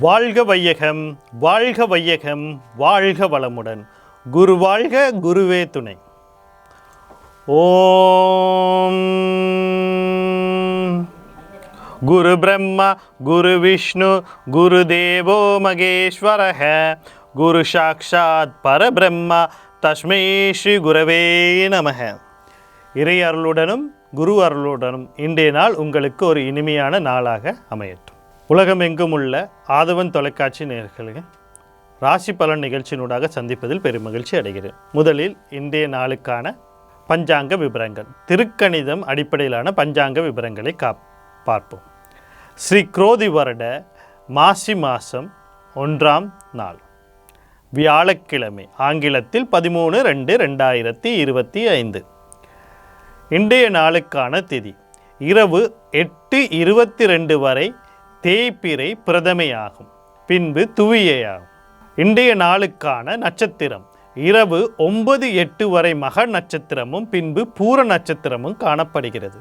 வாழ்க வையகம் வாழ்க வையகம் வாழ்க வளமுடன். குரு வாழ்க குருவே துணை. ஓம். குரு பிரம்மா குரு விஷ்ணு குரு தேவோ மகேஸ்வரக. குரு சாக்ஷாத் பரபிரம்மா தஸ்மை ஸ்ரீ குரவே நமக. இறை அருளுடனும் குரு அருளுடனும் இன்றைய நாள் உங்களுக்கு ஒரு இனிமையான நாளாக அமையட்டும். உலகமெங்கும் உள்ள ஆதவன் தொலைக்காட்சி நேயர்களுக்கு ராசி பலன் நிகழ்ச்சியினூடாக சந்திப்பதில் பெருமகிழ்ச்சி அடைகிறேன். முதலில் இன்றைய நாளுக்கான பஞ்சாங்க விபரங்கள். திருக்கணிதம் அடிப்படையிலான பஞ்சாங்க விபரங்களை கா பார்ப்போம். ஸ்ரீ குரோதி வருட மாசி மாதம் ஒன்றாம் நாள். வியாழக்கிழமை ஆங்கிலத்தில் பதிமூணு ரெண்டு ரெண்டாயிரத்தி இருபத்தி ஐந்து. இன்றைய நாளுக்கான திதி இரவு எட்டு இருபத்தி ரெண்டு வரை தேய்பிறை பிரதமையாகும் பின்பு துவியையாகும். இன்றைய நாளுக்கான நட்சத்திரம் இரவு ஒன்பது எட்டு வரை மக நட்சத்திரமும் பின்பு பூர நட்சத்திரமும் காணப்படுகிறது.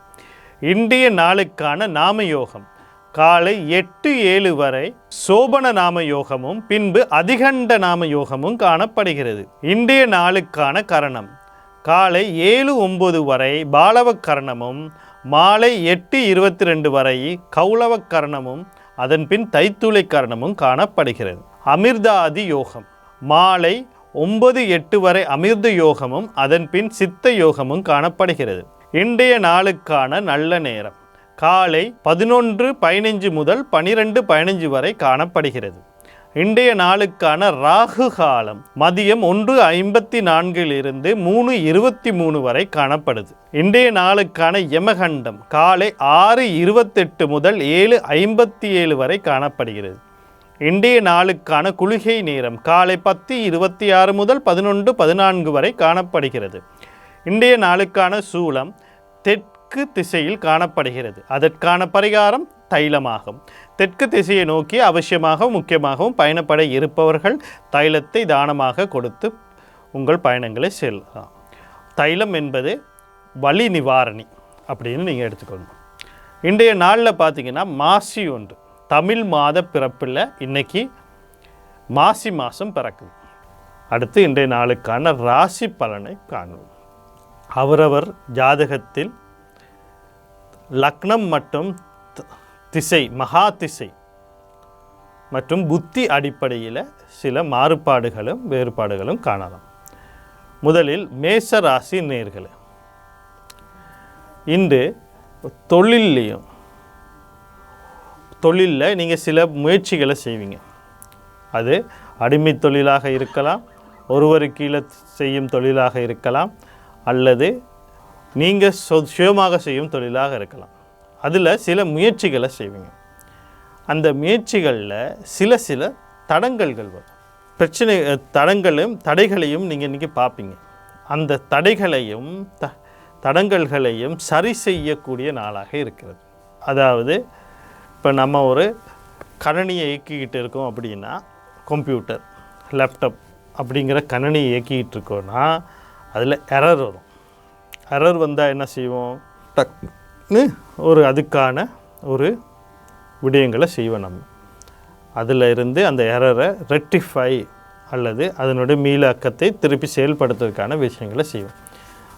இன்றைய நாளுக்கான நாமயோகம் காலை எட்டு ஏழு வரை சோபன நாம யோகமும் பின்பு அதிகண்ட நாம யோகமும் காணப்படுகிறது. இன்றைய நாளுக்கான கரணம் காலை ஏழு ஒன்பது வரை பாலவ கரணமும் மாலை எட்டு இருபத்தி ரெண்டு வரை கௌளவ கரணமும் அதன் பின் தைத்துளை கரணமும் காணப்படுகிறது. அமிர்தாதி யோகம். மாலை ஒன்பது எட்டு வரை அமிர்த யோகமும் அதன் பின் சித்த யோகமும் காணப்படுகிறது. இன்றைய நாளுக்கான நல்ல நேரம். காலை பதினொன்று பதினைஞ்சு முதல் பனிரெண்டு பதினைஞ்சு வரை காணப்படுகிறது. இன்றைய நாளுக்கான ராகு காலம் மதியம் ஒன்று ஐம்பத்தி நான்கிலிருந்து மூணு இருபத்தி மூணு வரை காணப்படுது. இன்றைய நாளுக்கான யமகண்டம் காலை ஆறு இருபத்தெட்டு முதல் ஏழு ஐம்பத்தி ஏழு வரை காணப்படுகிறது. இன்றைய நாளுக்கான குளிகை நேரம் காலை பத்து இருபத்தி ஆறு முதல் பதினொன்று பதினான்கு வரை காணப்படுகிறது. இன்றைய நாளுக்கான சூலம் தெற்கு திசையில் காணப்படுகிறது. அதற்கான பரிகாரம் தைலமாகும். தெற்கு திசையை நோக்கி அவசியமாக முக்கியமாகவும் பயணப்பட இருப்பவர்கள் தைலத்தை தானமாக கொடுத்து உங்கள் பயணங்களை செல்லலாம். தைலம் என்பது வலி நிவாரணி அப்படின்னு நீங்கள் எடுத்துக்கணும் இன்றைய நாளில் பார்த்தீங்கன்னா மாசி ஒன்று. தமிழ் மாத பிறப்பில் இன்றைக்கி மாசி மாதம் பிறக்குது. அடுத்து இன்றைய நாளுக்கான ராசி பலனை காணுவோம். அவரவர் ஜாதகத்தில் லக்னம் மற்றும் திசை மகா திசை மற்றும் புத்தி அடிப்படையில் சில மாறுபாடுகளும் வேறுபாடுகளும் காணலாம். முதலில் மேச ராசி நேர்களே இன்று தொழில்லையும் தொழிலில் நீங்கள் சில முயற்சிகளை செய்வீங்க. அது அடிமை தொழிலாக இருக்கலாம் ஒருவர் கீழே செய்யும் தொழிலாக இருக்கலாம் அல்லது நீங்கள் சொ சுயமாக செய்யும் தொழிலாக இருக்கலாம். அதில் சில முயற்சிகளை செய்வீங்க. அந்த முயற்சிகளில் சில சில தடங்கல்கள் வரும். பிரச்சனை தடங்களும் தடைகளையும் நீங்கள் இன்றைக்கி பார்ப்பீங்க அந்த தடைகளையும் த தடங்கல்களையும் சரி செய்யக்கூடிய நாளாக இருக்கிறது. அதாவது இப்போ நம்ம ஒரு கணனியை இயக்கிக்கிட்டு இருக்கோம் அப்படின்னா கம்ப்யூட்டர் லேப்டாப் அப்படிங்கிற கணனியை இயக்கிக்கிட்டு இருக்கோன்னா அதில் எரர் வரும். எரர் வந்தால் என்ன செய்வோம்? டக். ஒரு அதுக்கான ஒரு விடயங்களை செய்வோம் நம்ம. அதில் இருந்து அந்த எரரை ரெக்டிஃபை அல்லது அதனுடைய மீளாக்கத்தை திருப்பி செயல்படுத்துறதுக்கான விஷயங்களை செய்வோம்.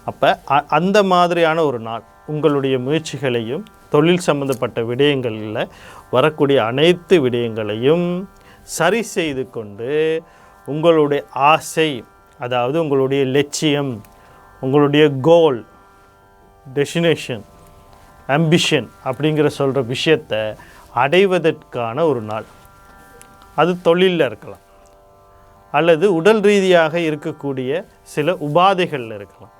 அப்போ அ- அந்த மாதிரியான ஒரு நாள் உங்களுடைய முயற்சிகளையும் தொழில் சம்மந்தப்பட்ட விடயங்களில் வரக்கூடிய அனைத்து விடயங்களையும் சரி செய்து கொண்டு உங்களுடைய ஆசை அதாவது உங்களுடைய லட்சியம் உங்களுடைய கோல் டெஸ்டினேஷன் அம்பிஷன் அப்படிங்கிற சொல்கிற விஷயத்தை அடைவதற்கான ஒரு நாள். அது தொழிலில் இருக்கலாம். அல்லது உடல் ரீதியாக இருக்கக்கூடிய சில உபாதைகளில் இருக்கலாம்.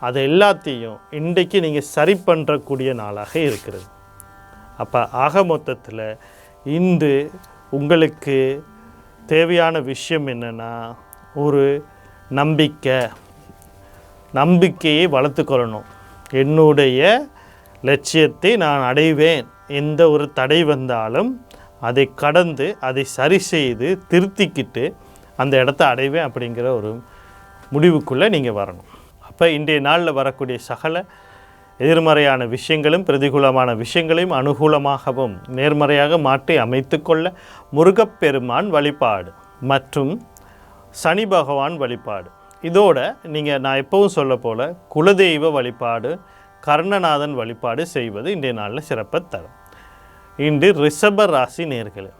அது எல்லாத்தையும் இன்றைக்கு நீங்கள் சரி பண்ணுறக்கூடிய நாளாக இருக்கிறது. அப்போ ஆக மொத்தத்தில் இன்று உங்களுக்கு தேவையான விஷயம் என்னென்னா ஒரு நம்பிக்கை. நம்பிக்கையை வளர்த்துக்கொள்ளணும் என்னுடைய லட்சியத்தை நான் அடைவேன். எந்த ஒரு தடை வந்தாலும் அதை கடந்து அதை சரி செய்து திருத்திக்கிட்டு அந்த இடத்த அடைவேன் அப்படிங்கிற ஒரு முடிவுக்குள்ளே நீங்கள் வரணும். அப்போ இன்றைய நாளில் வரக்கூடிய சகல எதிர்மறையான விஷயங்களும் பிரதிகூலமான விஷயங்களையும் அனுகூலமாகவும் நேர்மறையாக மாற்றி அமைத்துக்கொள்ள முருகப்பெருமான் வழிபாடு மற்றும் சனி பகவான் வழிபாடு. இதோட நீங்கள் நான் எப்பவும் சொல்ல போல குலதெய்வ வழிபாடு கர்ணநாதன் வழிபாடு செய்வது இன்றைய நாளில் சிறப்பை தரும். இன்று ரிஷப ராசி நேர்களே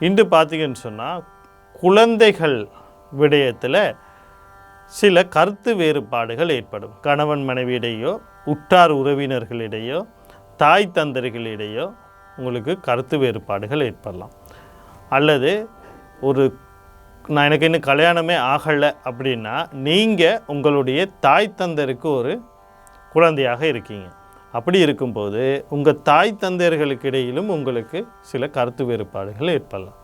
இன்று பார்த்தீங்கன்னு சொன்னால் குழந்தைகள் விடயத்தில் சில கருத்து வேறுபாடுகள் ஏற்படும். கணவன் மனைவியிடையோ உற்றார் உறவினர்களிடையோ தாய் தந்தர்களிடையோ உங்களுக்கு கருத்து வேறுபாடுகள் ஏற்படலாம். அல்லது ஒரு நான் எனக்கு இன்னும் கல்யாணமே ஆகலை அப்படின்னா நீங்கள் உங்களுடைய தாய் தந்தருக்கு ஒரு குழந்தையாக இருக்கீங்க. அப்படி இருக்கும்போது உங்கள் தாய் தந்தையர்களுக்கு இடையிலும் உங்களுக்கு சில கருத்து வேறுபாடுகள் ஏற்படலாம்.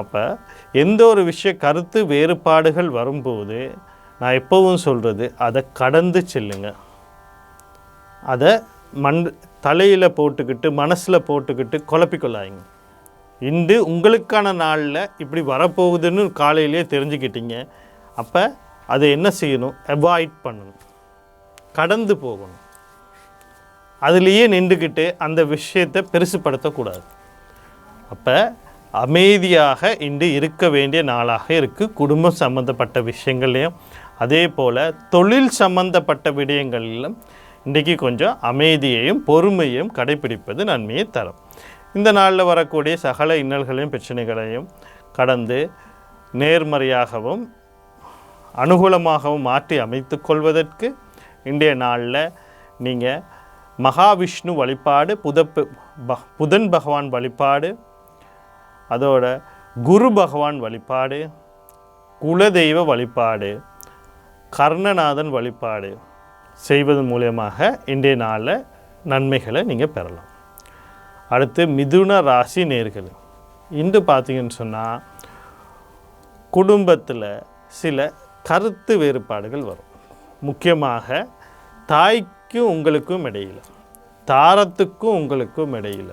அப்போ எந்த ஒரு விஷய கருத்து வேறுபாடுகள் வரும்போது நான் எப்போவும் சொல்கிறது அதை கடந்து செல்லுங்க. அதை மண் தலையில் போட்டுக்கிட்டு மனசில் போட்டுக்கிட்டு குழப்பிக்கொள்ளாதீங்க. இன்று உங்களுக்கான நாளில் இப்படி வரப்போகுதுன்னு காலையிலேயே தெரிஞ்சுக்கிட்டீங்க. அப்போ அதை என்ன செய்யணும்? அவாய்ட் பண்ணணும். கடந்து போகணும். அதுலேயே நின்றுக்கிட்டு அந்த விஷயத்தை பெருசுப்படுத்தக்கூடாது. அப்போ அமைதியாக இன்று இருக்க வேண்டிய நாளாக இருக்குது குடும்பம் சம்மந்தப்பட்ட விஷயங்கள்லையும் அதே போல் தொழில் சம்மந்தப்பட்ட விடயங்களிலும் இன்றைக்கி கொஞ்சம் அமைதியையும் பொறுமையும் கடைபிடிப்பது நன்மையை தரும். இந்த நாளில் வரக்கூடிய சகல இன்னல்களையும் பிரச்சனைகளையும் கடந்து நேர்மறையாகவும் அனுகூலமாகவும் மாற்றி அமைத்து கொள்வதற்கு இன்றைய நாளில் நீங்கள் மகாவிஷ்ணு வழிபாடு புதப்பு ப புதன் பகவான் வழிபாடு அதோட குரு பகவான் வழிபாடு குலதெய்வ வழிபாடு கர்ணநாதன் வழிபாடு செய்வதன் மூலியமாக இன்றைய நாளில் நன்மைகளை நீங்கள் பெறலாம். அடுத்து மிதுன ராசி நேர்கள். இன்று பார்த்தீங்கன்னு சொன்னால் குடும்பத்தில் சில கருத்து வேறுபாடுகள் வரும். முக்கியமாக தாய்க்கும் உங்களுக்கும் இடையில் தாரத்துக்கும் உங்களுக்கும் இடையில்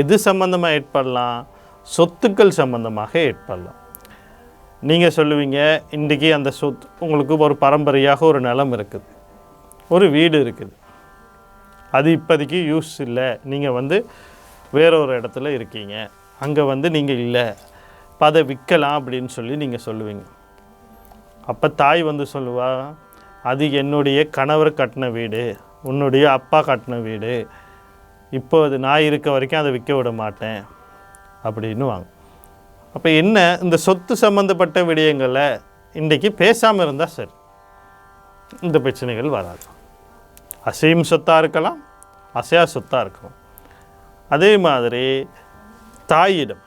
எது சம்மந்தமாக ஏற்படலாம்? சொத்துக்கள் சம்மந்தமாக ஏற்படலாம். நீங்கள் சொல்லுவீங்க இன்றைக்கி அந்த சொத்து உங்களுக்கு ஒரு பரம்பரையாக ஒரு நிலம் இருக்குது. ஒரு வீடு இருக்குது. அது இப்போதைக்கு யூஸ் இல்லை. நீங்கள் வந்து வேற ஒரு இடத்துல இருக்கீங்க. அங்கே வந்து நீங்கள் இல்லை. இப்போ அதை விற்கலாம் அப்படின்னு சொல்லி நீங்கள் சொல்லுவீங்க. அப்போ தாய் வந்து சொல்லுவா அது என்னுடைய கணவர் கட்டின வீடு உன்னுடைய அப்பா கட்டின வீடு. இப்போ அது நான் இருக்க வரைக்கும் அதை விற்க விட மாட்டேன் அப்படின்னு வாங்க. அப்போ என்ன இந்த சொத்து சம்மந்தப்பட்ட விடயங்களை இன்றைக்கி பேசாமல் இருந்தால் சரி. இந்த பிரச்சனைகள் வராது. அசையும் சொத்தாக இருக்கலாம் அசையா சொத்தாக இருக்கலாம். அதே மாதிரி தாயிடம்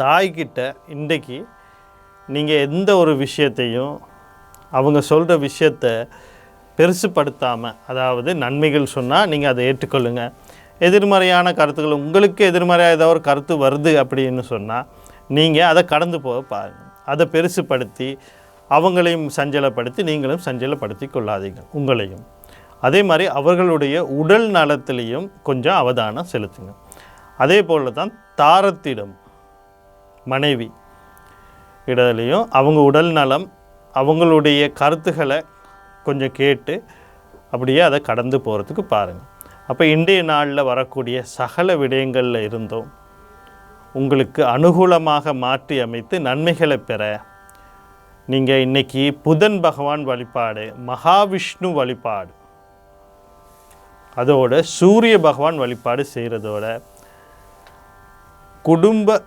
தாய்கிட்ட இன்றைக்கி நீங்கள் எந்த ஒரு விஷயத்தையும் அவங்க சொல்கிற விஷயத்த பெருசுப்படுத்தாமல் அதாவது நன்மைகள் சொன்னால் நீங்கள் அதை ஏற்றுக்கொள்ளுங்க. எதிர்மறையான கருத்துக்கள் உங்களுக்கு எதிர்மறையாக ஏதாவது ஒரு கருத்து வருது அப்படின்னு சொன்னால் நீங்கள் அதை கடந்து போக பாருங்கள் அதை பெருசுப்படுத்தி அவங்களையும் சஞ்சலப்படுத்தி நீங்களும் சஞ்சலப்படுத்தி கொள்ளாதீங்க உங்களையும். அதே மாதிரி அவர்களுடைய உடல் நலத்திலையும் கொஞ்சம் அவதானம் செலுத்துங்க. அதே போல் தான் தாரத்திடம் மனைவி இடத்துலையும் அவங்க உடல் நலம் அவங்களுடைய கருத்துக்களை கொஞ்சம் கேட்டு அப்படியே அதை கடந்து போகிறதுக்கு பாருங்கள் அப்போ இன்றைய நாளில் வரக்கூடிய சகல விடயங்களில் இருந்தும் உங்களுக்கு அனுகூலமாக மாற்றி அமைத்து நன்மைகளை பெற நீங்கள் இன்னைக்கு புதன் பகவான் வழிபாடு மகாவிஷ்ணு வழிபாடு அதோட சூரிய பகவான் வழிபாடு செய்கிறதோட குடும்ப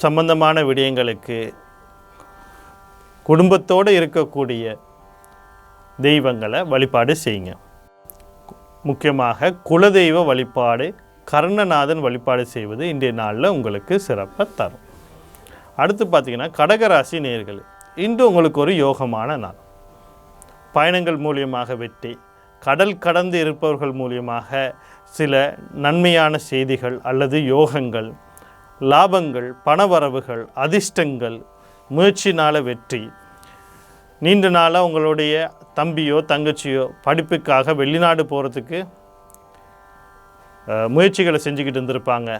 சம்பந்தமான விடயங்களுக்கு குடும்பத்தோடு இருக்கக்கூடிய தெய்வங்களை வழிபாடு செய்யுங்க. முக்கியமாக குலதெய்வ வழிபாடு கர்ணநாதன் வழிபாடு செய்வது இன்றைய நாளில் உங்களுக்கு சிறப்பை தரும். அடுத்து பார்த்தீங்கன்னா கடகராசி நேர்கள் இன்று உங்களுக்கு ஒரு யோகமான நாள். பயணங்கள் மூலியமாக வெற்றி கடல் கடந்து இருப்பவர்கள் மூலியமாக சில நன்மையான செய்திகள் அல்லது யோகங்கள் லாபங்கள் பணவரவுகள் அதிர்ஷ்டங்கள் முயற்சினால் வெற்றி. நீண்ட நாளாக உங்களுடைய தம்பியோ தங்கச்சியோ படிப்புக்காக வெளிநாடு போகிறதுக்கு முயற்சிகளை செஞ்சுக்கிட்டு இருந்திருப்பாங்க.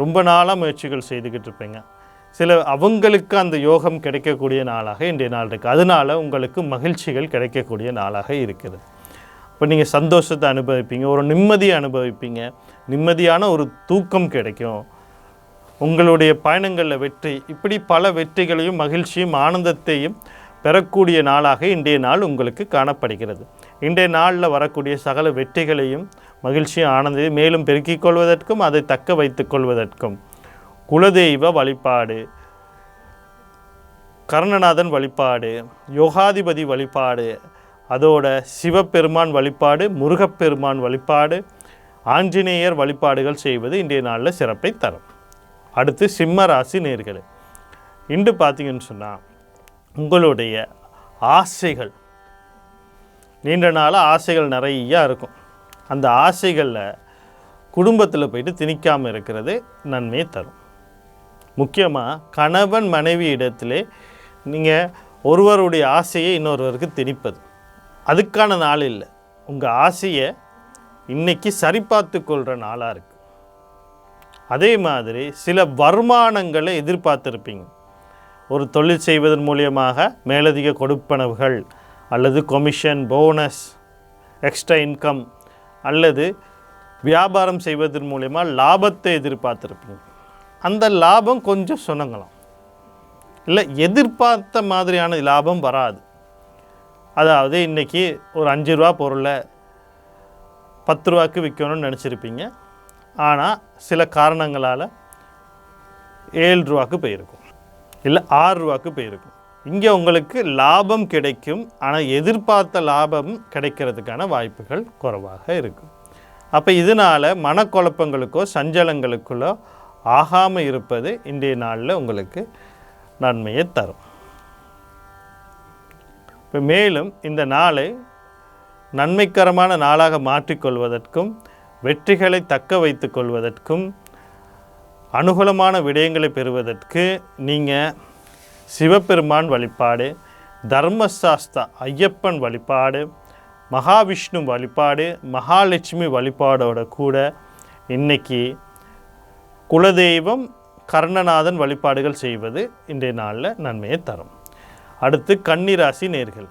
ரொம்ப நாளாக முயற்சிகள் செய்துக்கிட்டு இருப்பீங்க. சில அவங்களுக்கு அந்த யோகம் கிடைக்கக்கூடிய நாளாக இன்றைய நாள் இருக்குது அதனால உங்களுக்கு மகிழ்ச்சிகள் கிடைக்கக்கூடிய நாளாக இருக்குது. இப்போ நீங்கள் சந்தோஷத்தை அனுபவிப்பீங்க ஒரு நிம்மதியை அனுபவிப்பீங்க. நிம்மதியான ஒரு தூக்கம் கிடைக்கும். உங்களுடைய பயணங்களில் வெற்றி. இப்படி பல வெற்றிகளையும் மகிழ்ச்சியும் ஆனந்தத்தையும் பெறக்கூடிய நாளாக இன்றைய நாள் உங்களுக்கு காணப்படுகிறது. இன்றைய நாளில் வரக்கூடிய சகல வெற்றிகளையும் மகிழ்ச்சியும் ஆனந்தையும் மேலும் பெருக்கிக் கொள்வதற்கும் அதை தக்க வைத்துக் கொள்வதற்கும் குலதெய்வ வழிபாடு கர்ணநாதன் வழிபாடு யோகாதிபதி வழிபாடு அதோட சிவபெருமான் வழிபாடு முருகப்பெருமான் வழிபாடு ஆஞ்சநேயர் வழிபாடுகள் செய்வது இன்றைய நாளில் சிறப்பை தரும். அடுத்து சிம்ம ராசி நேர்களே. இன்று பார்த்தீங்கன்னு சொன்னால் உங்களுடைய ஆசைகள் நீண்ட நாளாக ஆசைகள் நிறையா இருக்கும். அந்த ஆசைகளில் குடும்பத்தில் போயிட்டு திணிக்காமல் இருக்கிறது நன்மையை தரும். முக்கியமாக கணவன் மனைவி இடத்திலே நீங்கள் ஒருவருடைய ஆசையை இன்னொருவருக்கு திணிப்பது. அதுக்கான நாள் இல்லை. உங்கள் ஆசையை இன்றைக்கி சரிபார்த்து கொள்கிற நாளாக இருக்குது அதே மாதிரி சில வருமானங்களை எதிர்பார்த்துருப்பீங்க. ஒரு தொழில் செய்வதன் மூலியமாக மேலதிக கொடுப்பனவுகள் அல்லது கொமிஷன் போனஸ் எக்ஸ்ட்ரா இன்கம் அல்லது வியாபாரம் செய்வதன் மூலயமா லாபத்தை எதிர்பார்த்துருப்பீங்க. அந்த லாபம் கொஞ்சம் சுணங்கலாம் இல்லை எதிர்பார்த்த மாதிரியான லாபம் வராது. அதாவது இன்றைக்கி ஒரு அஞ்சு ரூபா பொருளை பத்து ரூபாய்க்கு விற்கணும்னு நினச்சிருப்பீங்க. ஆனால் சில காரணங்களால் ஏழு ரூபாக்கு போயிருக்கும். இல்லை ஆறு ரூபாக்கு போயிருக்கும். இங்கே உங்களுக்கு லாபம் கிடைக்கும். ஆனால் எதிர்பார்த்த லாபம் கிடைக்கிறதுக்கான வாய்ப்புகள் குறைவாக இருக்கும். அப்போ இதனால் மனக்குழப்பங்களுக்கோ சஞ்சலங்களுக்குள்ளோ ஆகாமல் இருப்பது இன்றைய நாளில் உங்களுக்கு நன்மையை தரும். இப்போ மேலும் இந்த நாளை நன்மைக்கரமான நாளாக மாற்றிக்கொள்வதற்கும் வெற்றிகளை தக்க வைத்து கொள்வதற்கும் அனுகூலமான விடயங்களை பெறுவதற்கு நீங்கள் சிவபெருமான் வழிபாடு தர்மசாஸ்தா ஐயப்பன் வழிபாடு மகாவிஷ்ணு வழிபாடு மகாலட்சுமி வழிபாடோட கூட இன்னைக்கு குலதெய்வம் கர்ணநாதன் வழிபாடுகள் செய்வது இன்றைய நாளில் நன்மையை தரும். அடுத்து கன்னிராசி நேர்கள்.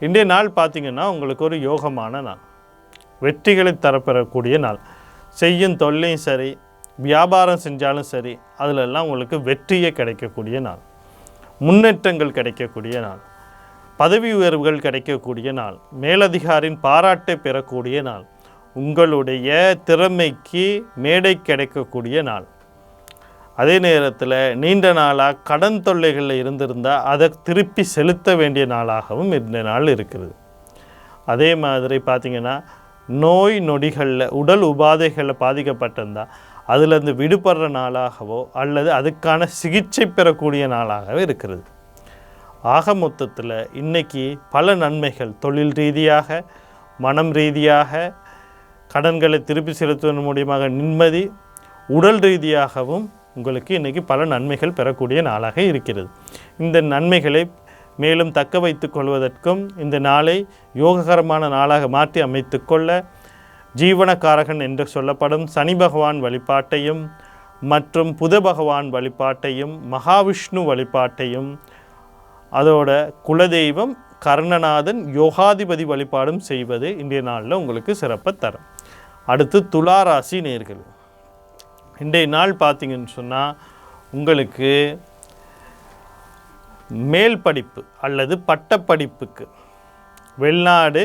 இன்றைய நாள் பார்த்திங்கன்னா உங்களுக்கு ஒரு யோகமான நாள். வெற்றிகளை தரப்பெறக்கூடிய நாள். செய்யும் தொல்லையும் சரி வியாபாரம் செஞ்சாலும் சரி அதிலெல்லாம் உங்களுக்கு வெற்றியே கிடைக்கக்கூடிய நாள். முன்னேற்றங்கள் கிடைக்கக்கூடிய நாள். பதவி உயர்வுகள் கிடைக்கக்கூடிய நாள். மேலதிகாரின் பாராட்டை பெறக்கூடிய நாள். உங்களுடைய திறமைக்கு மேடை கிடைக்கக்கூடிய நாள். அதே நேரத்தில் நீண்ட நாளாக கடன் தொல்லைகளில் இருந்திருந்தால் அதை திருப்பி செலுத்த வேண்டிய நாளாகவும் இந்த நாள் இருக்கிறது. அதே மாதிரி பார்த்திங்கன்னா நோய் நொடிகளில் உடல் உபாதைகளில் பாதிக்கப்பட்டிருந்தால் அதிலிருந்து விடுபடுற நாளாகவோ அல்லது அதுக்கான சிகிச்சை பெறக்கூடிய நாளாகவே இருக்கிறது. ஆக மொத்தத்தில் இன்றைக்கி பல நன்மைகள் தொழில் ரீதியாக மனம் ரீதியாக கடன்களை திருப்பி செலுத்துவதன் மூலியமாக நிம்மதி உடல் ரீதியாகவும் உங்களுக்கு இன்றைக்கி பல நன்மைகள் பெறக்கூடிய நாளாக இருக்கிறது. இந்த நன்மைகளை மேலும் தக்க வைத்து கொள்வதற்கும் இந்த நாளை யோககரமான நாளாக மாற்றி அமைத்துக்கொள்ள ஜீவனக்காரகன் என்று சொல்லப்படும் சனி பகவான் வழிபாட்டையும் மற்றும் புத பகவான் வழிபாட்டையும் மகாவிஷ்ணு வழிபாட்டையும் அதோட குலதெய்வம் கர்ணநாதன் யோகாதிபதி வழிபாடும் செய்வது இன்றைய நாளில் உங்களுக்கு சிறப்பை தரும். அடுத்து துளாராசி நேர்கள். இன்றைய நாள் பார்த்தீங்கன்னு சொன்னால் உங்களுக்கு மேல் படிப்பு அல்லது பட்டப்படிப்புக்கு வெளிநாடு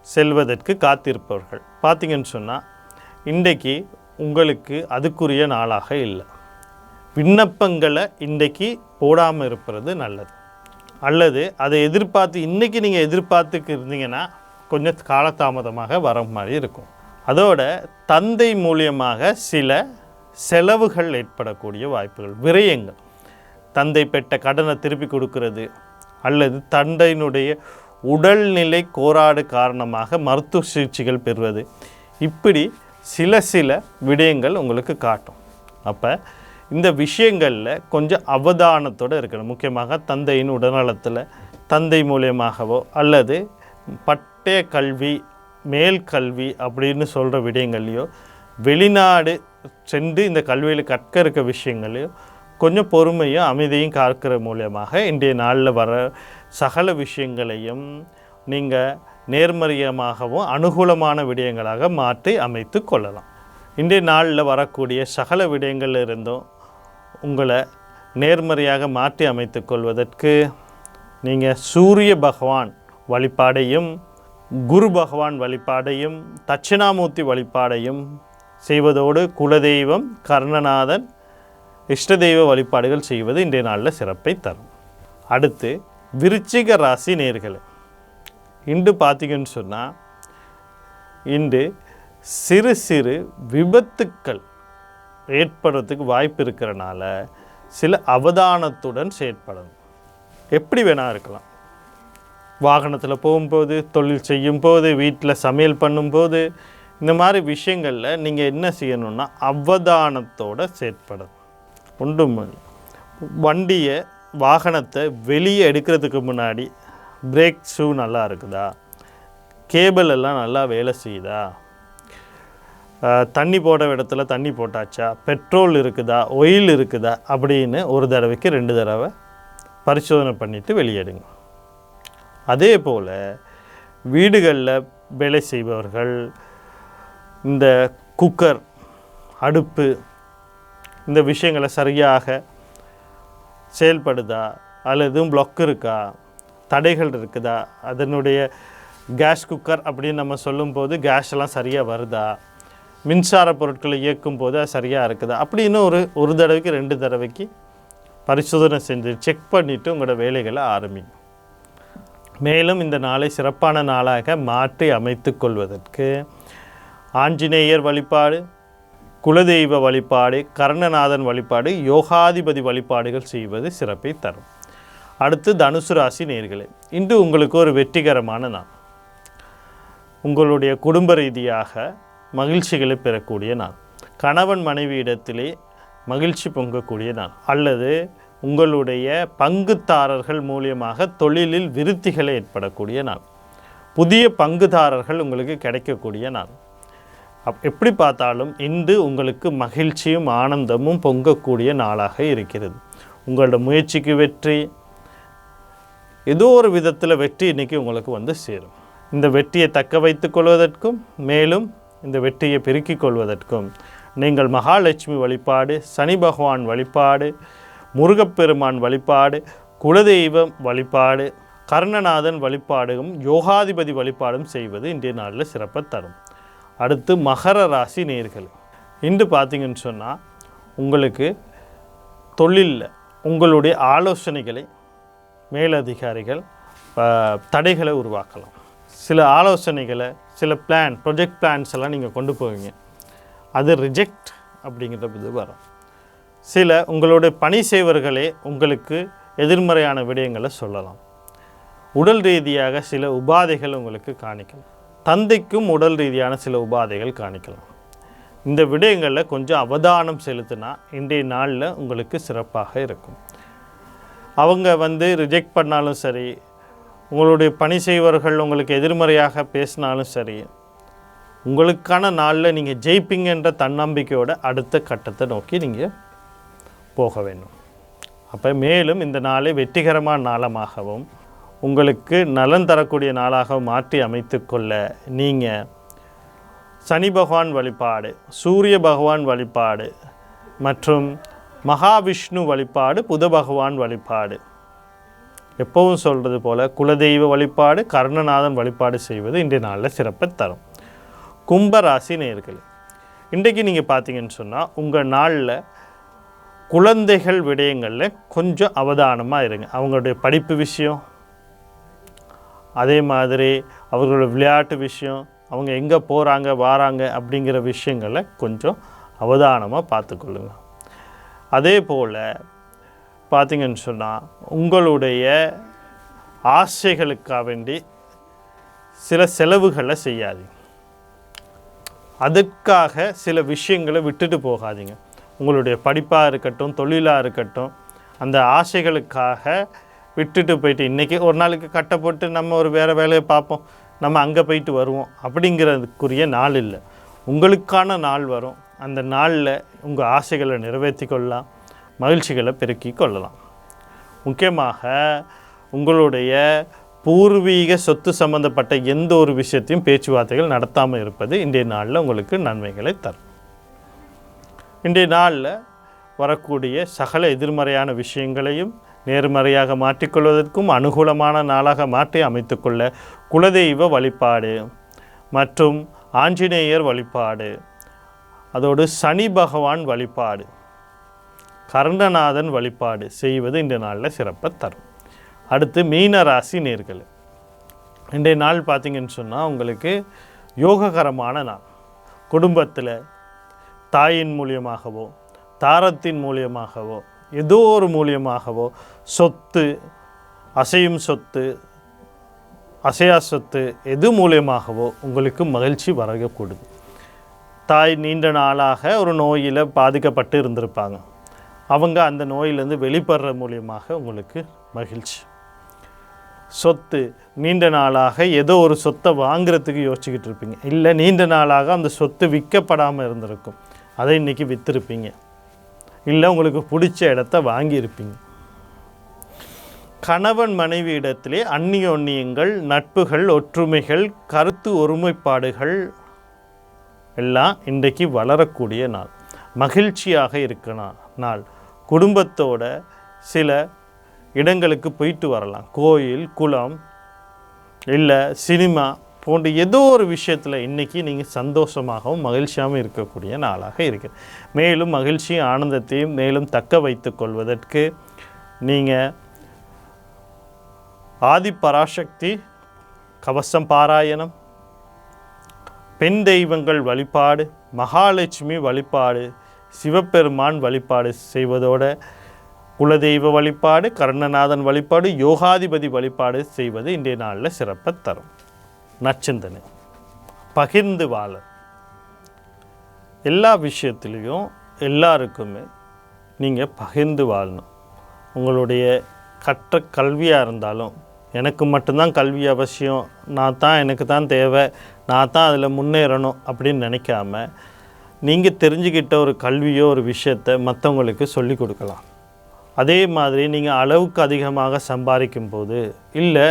செல்வதற்கு காத்திருப்பவர்கள். பார்த்தீங்கன்னு சொன்னால் இன்றைக்கு உங்களுக்கு அதுக்குரிய நாளாக இல்லை. விண்ணப்பங்களை இன்றைக்கு போடாமல் இருப்பது நல்லது. அல்லது அதை எதிர்பார்த்து இன்றைக்கி நீங்கள் எதிர்பார்த்துக்கு இருந்தீங்கன்னா கொஞ்சம் காலதாமதமாக வர மாதிரி இருக்கும். அதோட தந்தை மூலியமாக சில செலவுகள் ஏற்படக்கூடிய வாய்ப்புகள் விரயங்கள். தந்தை பெற்ற கடனை திருப்பி கொடுக்கறது அல்லது தந்தையினுடைய உடல்நிலை கோராடு காரணமாக மருத்துவ சிகிச்சைகள் பெறுவது. இப்படி சில சில விடயங்கள் உங்களுக்கு காட்டும். அப்போ இந்த விஷயங்களில் கொஞ்சம் அவதானத்தோடு இருக்கணும். முக்கியமாக தந்தையின் உடல்நலத்தில் தந்தை மூலியமாகவோ அல்லது பட்டய கல்வி மேல் கல்வி அப்படின்னு சொல்கிற விடயங்கள்லையோ வெளிநாடு சென்று இந்த கல்வியில் கற்க இருக்க விஷயங்களையோ கொஞ்சம் பொறுமையும் அமைதியும் காக்கிற மூலியமாக இன்றைய நாளில் வர சகல விஷயங்களையும் நீங்கள் நேர்மறையமாகவும் அனுகூலமான விடயங்களாக மாற்றி அமைத்து கொள்ளலாம். இன்றைய நாளில் வரக்கூடிய சகல விடயங்கள்ல இருந்தும் உங்களை நேர்மறையாக மாற்றி அமைத்து கொள்வதற்கு நீங்கள் சூரிய பகவான் வழிபாடையும் குரு பகவான் வழிபாடையும் தட்சிணாமூர்த்தி வழிபாடையும் செய்வதோடு குலதெய்வம் கர்ணநாதன் இஷ்ட தெய்வ வழிபாடுகள் செய்வது இன்றைய நாளில் சிறப்பை தரும். அடுத்து விருச்சிக ராசி நேர்களை. இன்று பார்த்தீங்கன்னு சொன்னால் இன்று சிறு சிறு விபத்துக்கள் ஏற்படுறதுக்கு வாய்ப்பு இருக்கிறனால சில அவதானத்துடன் செயற்படணும். எப்படி வேணால் இருக்கலாம். வாகனத்தில் போகும்போது தொழில் செய்யும்போது வீட்டில் சமையல் பண்ணும்போது இந்த மாதிரி விஷயங்களில் நீங்கள் என்ன செய்யணும்னா அவதானத்தோட செயற்படணும். ஒன்றும் வண்டியை வாகனத்தை வெளியே எடுக்கிறதுக்கு முன்னாடி பிரேக் ஷூ நல்லா இருக்குதா? கேபிள் எல்லாம் நல்லா வேலை செய்யுதா? தண்ணி போட இடத்துல தண்ணி போட்டாச்சா? பெட்ரோல் இருக்குதா? ஒயில் இருக்குதா? அப்படின்னு ஒரு தடவைக்கு ரெண்டு தடவை பரிசோதனை பண்ணிவிட்டு வெளியேடுங்க. அதே போல் வீடுகளில் வேலை செய்பவர்கள் இந்த குக்கர் அடுப்பு இந்த விஷயங்களை சரியாக செயல்படுதா? அல்லது எதுவும் பிளாக் இருக்கா? தடைகள் இருக்குதா? அதனுடைய கேஸ் குக்கர் அப்படின்னு நம்ம சொல்லும்போது கேஸ் எல்லாம் சரியாக வருதா? மின்சார பொருட்களை இயக்கும் போது அது சரியாக இருக்குதா? அப்படின்னு ஒரு ஒரு தடவைக்கு ரெண்டு தடவைக்கு பரிசோதனை செஞ்சு செக் பண்ணிவிட்டு உங்களோட வேலைகளை ஆரம்பிங்க. மேலும் இந்த நாளை சிறப்பான நாளாக மாற்றி அமைத்து கொள்வதற்கு ஆஞ்சநேயர் வழிபாடு குலதெய்வ வழிபாடு கர்ணநாதன் வழிபாடு யோகாதிபதி வழிபாடுகள் செய்வது சிறப்பை தரும். அடுத்து தனுசு ராசி நேர்களே இன்று உங்களுக்கு ஒரு வெற்றிகரமான நாள். உங்களுடைய குடும்ப ரீதியாக மகிழ்ச்சிகளை பெறக்கூடிய நாள். கணவன் மனைவியிடத்திலே மகிழ்ச்சி பொங்கக்கூடிய நாள். அல்லது உங்களுடைய பங்குதாரர்கள் மூலியமாக தொழிலில் விருத்திகளை ஏற்படக்கூடிய நாள். புதிய பங்குதாரர்கள் உங்களுக்கு கிடைக்கக்கூடிய நாள். அப் எப்படி பார்த்தாலும் இன்று உங்களுக்கு மகிழ்ச்சியும் ஆனந்தமும் பொங்கக்கூடிய நாளாக இருக்கிறது. உங்களோட முயற்சிக்கு வெற்றி ஏதோ ஒரு விதத்தில் வெற்றி இன்னைக்கு உங்களுக்கு வந்து சேரும். இந்த வெற்றியை தக்க வைத்து கொள்வதற்கும் மேலும் இந்த வெற்றியை பெருக்கிக் கொள்வதற்கும் நீங்கள் மகாலட்சுமி வழிபாடு சனி பகவான் வழிபாடு முருகப்பெருமான் வழிபாடு குலதெய்வம் வழிபாடு கர்ணநாதன் வழிபாடும் யோகாதிபதி வழிபாடும் செய்வது இன்றைய நாளில் சிறப்பை தரும். அடுத்து மகர ராசி நேர்கள். இன்று பார்த்தீங்கன்னு சொன்னால் உங்களுக்கு தொழிலில் உங்களுடைய ஆலோசனைகளை மேலதிகாரிகள் தடைகளை உருவாக்கலாம். சில ஆலோசனைகளை சில பிளான் ப்ரொஜெக்ட் பிளான்ஸ் எல்லாம் நீங்கள் கொண்டு போவீங்க. அது ரிஜெக்ட் அப்படிங்கிற இது வரும். சில உங்களுடைய பணி செய்வர்களே உங்களுக்கு எதிர்மறையான விடயங்களை சொல்லலாம். உடல் ரீதியாக சில உபாதைகள் உங்களுக்கு காணிக்கலாம். தந்தைக்கும் உடல் ரீதியான சில உபாதைகள் காணிக்கலாம். இந்த விடயங்களில் கொஞ்சம் அவதானம் செலுத்தினா இன்றைய நாளில் உங்களுக்கு சிறப்பாக இருக்கும். அவங்க வந்து ரிஜெக்ட் பண்ணாலும் சரி உங்களுடைய பணி செய்வர்கள் உங்களுக்கு எதிர்மறையாக பேசினாலும் சரி உங்களுக்கான நாளில் நீங்கள் ஜெயிப்பீங்கன்ற தன்னம்பிக்கையோட அடுத்த கட்டத்தை நோக்கி நீங்கள் போக வேண்டும். அப்போ மேலும் இந்த நாளை வெற்றிகரமான நாளமாகவும் உங்களுக்கு நலன் தரக்கூடிய நாளாக மாற்றி அமைத்துக்கொள்ள நீங்கள் சனி பகவான் வழிபாடு சூரிய பகவான் வழிபாடு மற்றும் மகாவிஷ்ணு வழிபாடு புத பகவான் வழிபாடு. எப்பவும் சொல்கிறது போல் குலதெய்வ வழிபாடு கர்ணநாதன் வழிபாடு செய்வது இன்றைய நாளில் சிறப்பை தரும். கும்பராசி நேர்கள் இன்றைக்கு நீங்கள் பார்த்தீங்கன்னு சொன்னால் உங்கள் நாளில் குழந்தைகள் விடயங்களில் கொஞ்சம் அவதானமாக இருங்க. அவங்களுடைய படிப்பு விஷயம் அதே மாதிரி அவர்களோட விளையாட்டு விஷயம் அவங்க எங்கே போகிறாங்க வாராங்க அப்படிங்கிற விஷயங்களை கொஞ்சம் அவதானமாக பார்த்துக்கொள்ளுங்க. அதே போல் பார்த்திங்கன்னு சொன்னால் உங்களுடைய ஆசைகளுக்காக வேண்டி சில செலவுகளை செய்யாதீங்க. அதுக்காக சில விஷயங்களை விட்டுட்டு போகாதீங்க. உங்களுடைய படிப்பாக இருக்கட்டும் தொழிலாக இருக்கட்டும் அந்த ஆசைகளுக்காக விட்டுட்டு போயிட்டு இன்றைக்கி ஒரு நாளைக்கு கட்டை போட்டு நம்ம ஒரு வேறு வேலையை பார்ப்போம். நம்ம அங்கே போயிட்டு வருவோம். அப்படிங்கிறதுக்குரிய நாள் இல்லை. உங்களுக்கான நாள் வரும். அந்த நாளில் உங்கள் ஆசைகளை நிறைவேற்றி கொள்ளலாம் மகிழ்ச்சிகளை பெருக்கி கொள்ளலாம். முக்கியமாக உங்களுடைய பூர்வீக சொத்து சம்பந்தப்பட்ட எந்த ஒரு விஷயத்தையும் பேச்சுவார்த்தைகள் நடத்தாமல் இருப்பது இன்றைய நாளில் உங்களுக்கு நன்மைகளை தரும். இன்றைய நாளில் வரக்கூடிய சகல எதிர்மறையான விஷயங்களையும் நேர்மறையாக மாற்றிக்கொள்வதற்கும் அனுகூலமான நாளாக மாற்றி அமைத்துக்கொள்ள குலதெய்வ வழிபாடு மற்றும் ஆஞ்சநேயர் வழிபாடு. அதோடு சனி பகவான் வழிபாடு. கர்ணநாதன் வழிபாடு செய்வது இந்த நாளில் சிறப்பை தரும். அடுத்து மீன ராசி நேர்கள். இன்றைய நாள் பார்த்தீங்கன்னு சொன்னால் உங்களுக்கு யோககரமான நாள். குடும்பத்தில் தாயின் மூலியமாகவோ தாரத்தின் மூலியமாகவோ ஏதோ ஒரு மூலியமாகவோ சொத்து அசையும் சொத்து அசையா சொத்து எது மூலியமாகவோ உங்களுக்கு மகிழ்ச்சி வரக்கூடுது தாய் நீண்ட நாளாக ஒரு நோயில் பாதிக்கப்பட்டு இருந்திருப்பாங்க. அவங்க அந்த நோயிலேருந்து வெளிப்படுற மூலியமாக உங்களுக்கு மகிழ்ச்சி. சொத்து நீண்ட நாளாக ஏதோ ஒரு சொத்தை வாங்குறதுக்கு யோசிச்சுக்கிட்டு இருப்பீங்க. இல்லை நீண்ட நாளாக அந்த சொத்து விற்கப்படாமல் இருந்திருக்கும். அதை இன்றைக்கி விற்றுருப்பீங்க இல்லை உங்களுக்கு பிடிச்ச இடத்த வாங்கியிருப்பீங்க. கணவன் மனைவி இடத்திலே அந்நியோன்னியங்கள் நட்புகள் ஒற்றுமைகள் கருத்து ஒருமைப்பாடுகள் எல்லாம் இன்றைக்கு வளரக்கூடிய நாள். மகிழ்ச்சியாக இருக்கணும் நாள். குடும்பத்தோட சில இடங்களுக்கு போயிட்டு வரலாம். கோயில் குளம் இல்லை சினிமா போன்ற ஏதோ ஒரு விஷயத்தில் இன்றைக்கி நீங்கள் சந்தோஷமாகவும் மகிழ்ச்சியாகவும் இருக்கக்கூடிய நாளாக இருக்குது மேலும் மகிழ்ச்சியும் ஆனந்தத்தையும் மேலும் தக்க வைத்து கொள்வதற்கு நீங்கள் ஆதிபராசக்தி கவசம் பாராயணம் பெண் தெய்வங்கள் வழிபாடு மகாலட்சுமி வழிபாடு சிவபெருமான் வழிபாடு செய்வதோடு குலதெய்வ வழிபாடு கருணநாதன் வழிபாடு யோகாதிபதி வழிபாடு செய்வது இன்றைய நாளில் சிறப்பை தரும். நச்சிந்தனை பகிர்ந்து வாழ. எல்லா விஷயத்துலேயும் எல்லாருக்குமே நீங்கள் பகிர்ந்து வாழணும். உங்களுடைய கற்ற கல்வியாக இருந்தாலும் எனக்கு மட்டும்தான் கல்வி அவசியம். நான் தான் எனக்கு தான் தேவை. நான் தான் அதில் முன்னேறணும் அப்படின்னு நினைக்காம நீங்கள் தெரிஞ்சுக்கிட்ட ஒரு கல்வியோ ஒரு விஷயத்தை மற்றவங்களுக்கு சொல்லி கொடுக்கலாம். அதே மாதிரி நீங்கள் அளவுக்கு அதிகமாக சம்பாதிக்கும் போது இல்லை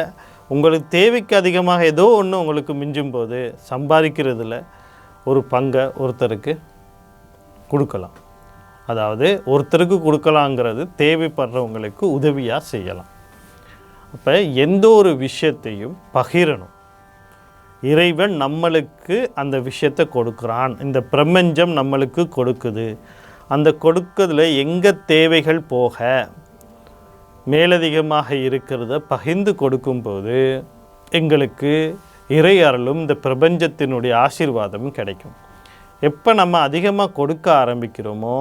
உங்களுக்கு தேவைக்கு அதிகமாக ஏதோ ஒன்று உங்களுக்கு மிஞ்சும் போது சம்பாதிக்கிறதுல ஒரு பங்கை ஒருத்தருக்கு கொடுக்கலாம். அதாவது ஒருத்தருக்கு கொடுக்கலாங்கிறது தேவைப்படுறவங்களுக்கு உதவியாக செய்யலாம். அப்போ எந்த ஒரு விஷயத்தையும் பகிரணும். இறைவன் நம்மளுக்கு அந்த விஷயத்தை கொடுக்குறான். இந்த பிரபஞ்சம் நம்மளுக்கு கொடுக்குது. அந்த கொடுக்கறதுல எங்கே தேவைகள் போக மேலதிகமாக இருக்கிறத பகிர்ந்து கொடுக்கும்போது எங்களுக்கு இறை அருளும் இந்த பிரபஞ்சத்தினுடைய ஆசீர்வாதமும் கிடைக்கும். எப்போ நம்ம அதிகமாக கொடுக்க ஆரம்பிக்கிறோமோ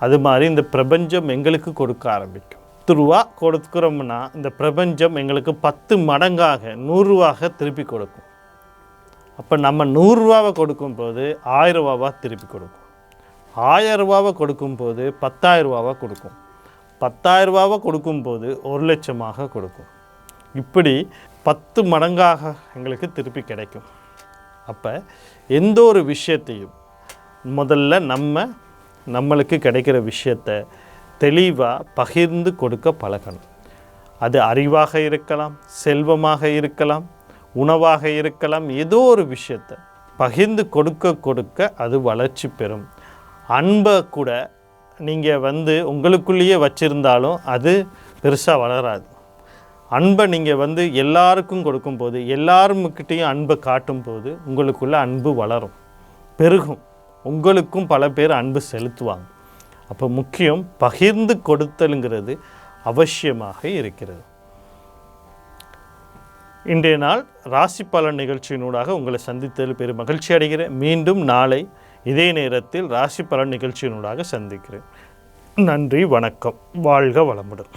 அது மாதிரி இந்த பிரபஞ்சம் எங்களுக்கு கொடுக்க ஆரம்பிக்கும். பத்து ரூபா கொடுக்குறோம்னா இந்த பிரபஞ்சம் எங்களுக்கு பத்து மடங்காக நூறுரூவாக திருப்பி கொடுக்கும். அப்போ நம்ம நூறுரூவாவை கொடுக்கும்போது ஆயிரரூபாவாக திருப்பி கொடுக்கும். ஆயிரரூபாவை கொடுக்கும்போது பத்தாயிரரூபாவாக கொடுக்கும். பத்தாயிரரூபாவை கொடுக்கும்போது ஒரு லட்சமாக கொடுக்கும். இப்படி பத்து மடங்காக எங்களுக்கு திருப்பி கிடைக்கும். அப்போ எந்த ஒரு விஷயத்தையும் முதல்ல நம்ம நம்மளுக்கு கிடைக்கிற விஷயத்தை தெளிவாக பகிர்ந்து கொடுக்க பழகணும். அது அறிவாக இருக்கலாம் செல்வமாக இருக்கலாம் உணவாக இருக்கலாம் ஏதோ ஒரு விஷயத்தை பகிர்ந்து கொடுக்க கொடுக்க அது வளர்ச்சி பெறும். அன்பை கூட நீங்கள் வந்து உங்களுக்குள்ளேயே வச்சுருந்தாலும் அது பெருசாக வளராது. அன்பை நீங்கள் வந்து எல்லாருக்கும் கொடுக்கும்போது எல்லாருக்கிட்டேயும் அன்பை காட்டும்போது உங்களுக்குள்ள அன்பு வளரும். பெருகும். உங்களுக்கும் பல பேர் அன்பு செலுத்துவாங்க. அப்போ முக்கியம் பகிர்ந்து கொடுத்தலுங்கிறது அவசியமாக இருக்கிறது. இன்றைய நாள் ராசி பலன் நிகழ்ச்சியினூடாக உங்களை சந்தித்ததில் பெரும் மகிழ்ச்சி அடைகிறேன். மீண்டும் நாளை இதே நேரத்தில் ராசி பலன் நிகழ்ச்சியினூடாக சந்திக்கிறேன். நன்றி வணக்கம். வாழ்க வளமுடன்.